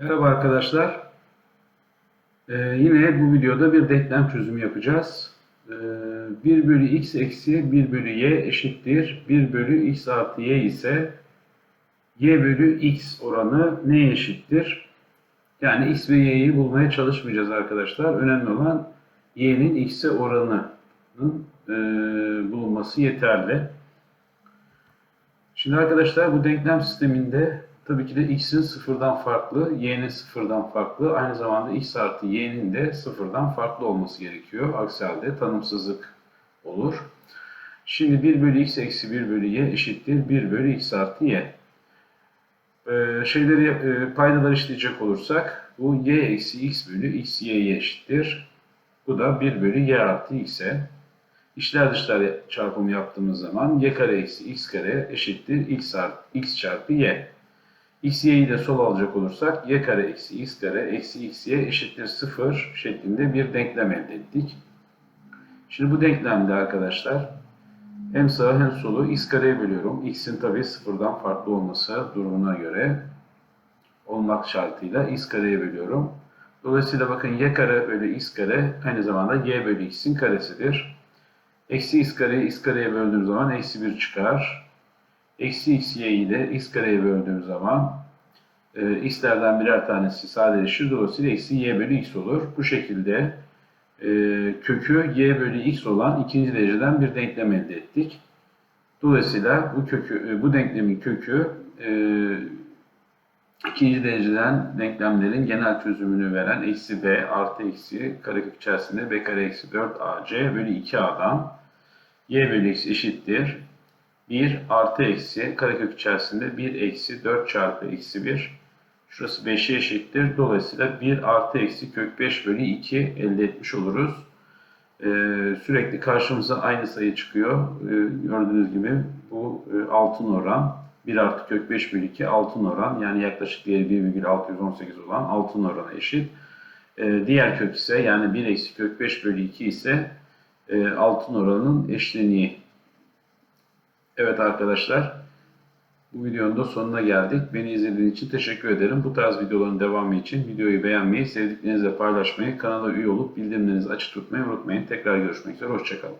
Merhaba arkadaşlar. Ee, yine bu videoda bir denklem çözümü yapacağız. Ee, 1 bölü x eksi 1 bölü y eşittir. 1 bölü x artı y ise y bölü x oranı neye eşittir? Yani x ve y'yi bulmaya çalışmayacağız arkadaşlar. Önemli olan y'nin x'e oranının e, bulunması yeterli. Şimdi arkadaşlar bu denklem sisteminde tabii ki de x'in sıfırdan farklı, y'nin sıfırdan farklı, aynı zamanda x artı y'nin de sıfırdan farklı olması gerekiyor. Aksi halde tanımsızlık olur. Şimdi 1 bölü x eksi 1 bölü y eşittir 1 bölü x artı y. Ee, şeyleri e, paydalar işleyecek olursak bu y eksi x bölü x y'ye eşittir. Bu da 1 bölü y artı x'e. İşler dışlar çarpımı yaptığımız zaman y kare eksi x kare eşittir x, artı, x çarpı y. x y'yi de sol alacak olursak y kare eksi x kare eksi x y eşittir 0 şeklinde bir denklem elde ettik. Şimdi bu denklemde arkadaşlar hem sağı hem solu x kareye bölüyorum. x'in tabi sıfırdan farklı olması durumuna göre olmak şartıyla x kareye bölüyorum. Dolayısıyla bakın y kare bölü x kare aynı zamanda y bölü x'in karesidir. Eksi x kareyi x kareye böldüğüm zaman eksi 1 çıkar. Eksi x y'yi de x kareye böldüğüm zaman e, x'lerden birer tanesi sadeleşir. Dolayısıyla eksi y bölü x olur. Bu şekilde e, kökü y bölü x olan ikinci dereceden bir denklem elde ettik. Dolayısıyla bu kökü, e, bu denklemin kökü e, ikinci dereceden denklemlerin genel çözümünü veren eksi b artı eksi karekök içerisinde b kare eksi 4 ac bölü 2a'dan y bölü x eşittir. 1 artı eksi karekök içerisinde 1 eksi 4 çarpı eksi 1 şurası 5'e eşittir. Dolayısıyla 1 artı eksi kök 5 bölü 2 elde etmiş oluruz. Ee, sürekli karşımıza aynı sayı çıkıyor. Ee, gördüğünüz gibi bu e, altın oran. 1 artı kök 5 bölü 2 altın oran. Yani yaklaşık değeri 1,618 olan altın orana eşit. Ee, diğer kök ise yani 1 eksi kök 5 bölü 2 ise e, altın oranının eşleniği. Evet arkadaşlar, bu videonun da sonuna geldik. Beni izlediğiniz için teşekkür ederim. Bu tarz videoların devamı için videoyu beğenmeyi, sevdiklerinizle paylaşmayı, kanala üye olup bildirimlerinizi açık tutmayı unutmayın. Tekrar görüşmek üzere, hoşçakalın.